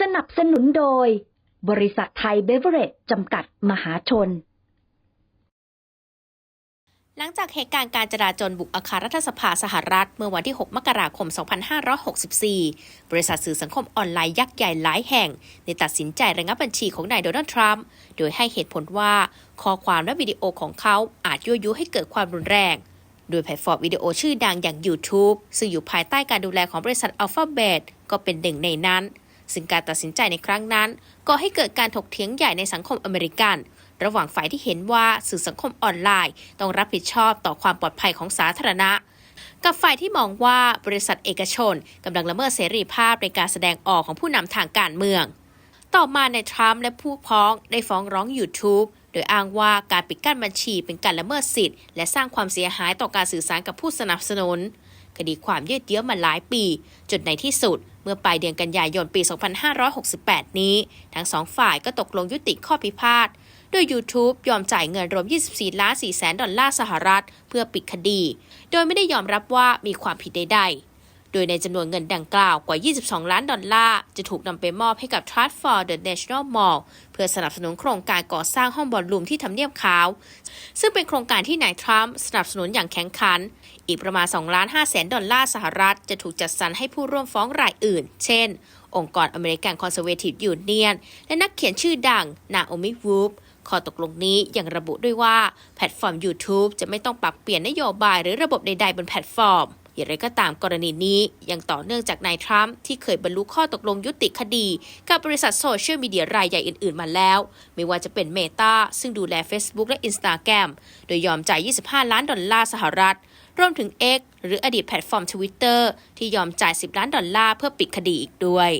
สนับสนุนโดย บริษัทไทยเบเวอเรจจำกัดมหาชน หลังจากเหตุการณ์การจราจรบุกอาคารรัฐสภาสหรัฐ เมื่อวันที่ 6 มกราคม 2564 บริษัทสื่อสังคมออนไลน์ยักษ์ใหญ่หลายแห่งได้ตัดสินใจระงับบัญชีของนายโดนัลด์ทรัมป์โดยให้เหตุผลว่าข้อความและวิดีโอของเขาอาจยั่วยุให้เกิดความรุนแรงโดยแพลตฟอร์มวิดีโอชื่อดังอย่าง YouTube ซึ่งอยู่ภายใต้การดูแลของบริษัท Alphabet ก็เป็นหนึ่งในนั้น ซึ่งการตัดสินใจในครั้งนั้นก่อให้เกิดการถกเถียงใหญ่ในสังคมอเมริกัน ระหว่างฝ่ายที่เห็นว่าสื่อสังคมออนไลน์ ต้องรับผิดชอบต่อความปลอดภัยของสาธารณะ กับฝ่ายที่มองว่าบริษัทเอกชนกำลังละเมิดเสรีภาพในการแสดงออกของผู้นำทางการเมือง ต่อมาในทรัมป์และผู้พ้องได้ฟ้องร้อง YouTube โดยอ้างว่าการปิดกั้นบัญชีเป็นการละเมิดสิทธิ์และสร้างความเสียหายต่อการสื่อสารกับผู้สนับสนุน คดีความยืดเยื้อมาหลายปี จนในที่สุด เมื่อปลายเดือนกันยายนปี 2568 นี้ ทั้งสองฝ่ายก็ตกลงยุติข้อพิพาทโดย YouTube ยอมจ่ายเงินรวม 24 ล้าน4แสนดอลลาร์สหรัฐ เพื่อปิดคดี โดยไม่ได้ยอมรับว่ามีความผิดใดๆ โดยในจำนวนเงินดังกล่าวกว่า 22 ล้านดอลลาร์จะถูกนำไปมอบให้กับ Trust for the National Mall เพื่อสนับสนุนโครงการก่อสร้างห้องบอลลูมที่ทำเนียบขาว ซึ่งเป็นโครงการที่นายทรัมป์สนับสนุนอย่างแข็งขัน อีกประมาณ2ล้าน5แสนดอลลาร์สหรัฐ จะถูกจัดสรรให้ผู้ร่วมฟ้องรายอื่น เช่น องค์กรอเมริกันคอนเซอร์เวทีฟยูเนียนและนักเขียนชื่อดังนาโอมิวูฟข้อตกลงนี้ยังระบุด้วยว่า แพลตฟอร์ม YouTube จะไม่ต้องปรับเปลี่ยนนโยบายหรือระบบใด ๆ บนแพลตฟอร์ม อย่างไรก็ตามกรณีนี้ยังต่อเนื่องจากนายทรัมป์ที่เคยบรรลุข้อตกลงยุติคดี กับบริษัทโซเชียลมีเดียรายใหญ่อื่น ๆ มาแล้ว ไม่ว่าจะเป็นเมตาซึ่งดูแล Facebook และ Instagram โดยยอมจ่าย 25 ล้านดอลลาร์สหรัฐ รวมถึง X หรืออดีตแพลตฟอร์ม Twitter ที่ยอมจ่าย 10 ล้านดอลลาร์เพื่อปิดคดีอีกด้วย